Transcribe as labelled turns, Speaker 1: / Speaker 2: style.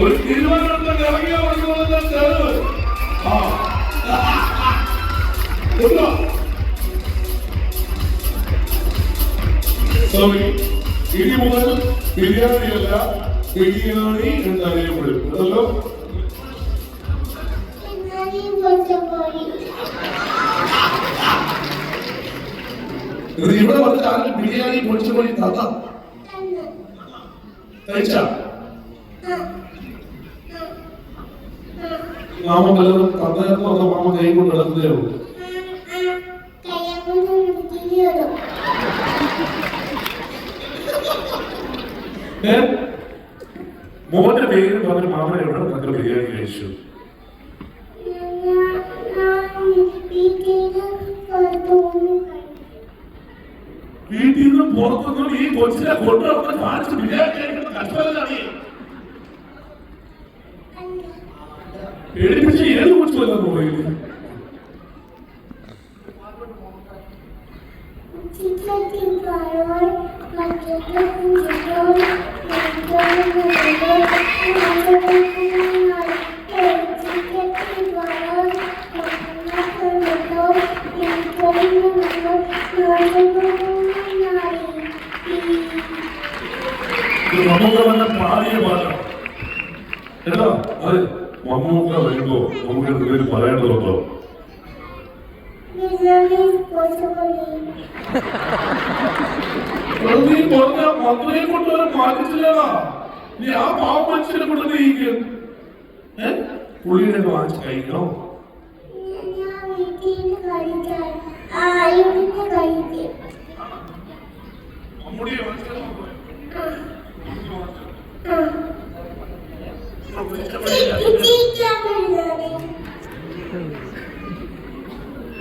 Speaker 1: ഒരു തീരുമാനമെടുത്ത് ഇറങ്ങിയ. സ്വാമി ഇനി മുതൽ ബിരിയാണിയല്ല ബിരിയാണി എന്നറിയപ്പെടും അതല്ലോ ഇവിടെ വന്നിട്ട് ആരും ബിരിയാണി പൊളിച്ചു പോയി തന്നു? കഴിച്ച? മാമ വല്ലതും തന്നേർന്ന് വന്ന മാമ കൈ കൊണ്ട് നടക്കുന്നേ ഉള്ളൂ? മോന്റെ പേര് പറഞ്ഞ മാമ എവിടെ നല്ല ബിരിയാണി കഴിച്ചു.
Speaker 2: വീട്ടിൽ
Speaker 1: നിന്ന് പുറത്തുനിന്ന് ഈ കൊച്ചിനെ കൊണ്ടുവന്ന് കാണിച്ച് ബിരിയാണി കഴിക്കുന്ന കഷ്ടമല്ലാണ് പേടിപ്പിച്ച് ഏത് കൊച്ചു വല്ലാൻ പോയില്ല
Speaker 2: ചിക്കൻ പഴം മറ്റൊരു ചിക്കൻ
Speaker 1: ഇത് മമ്മൂക്ക തന്നെ പാടിയ പാട്ടാണ് കേട്ടോ അത് മമ്മൂക്ക വരുമ്പോ നമുക്ക് എന്തെങ്കിലും പറയേണ്ടതുണ്ടോ? അത് നീ പറഞ്ഞ മന്ത്രിയെ കൊണ്ടുവരെ മാറ്റിച്ചില്ലടാ. നീ ആ പാവ മനുഷ്യനെ കൊണ്ട് നീ പുള്ളിനെ വാങ്ങിച്ച് കഴിക്കണോ? മമ്മൂടിയെ വാങ്ങിച്ചാൽ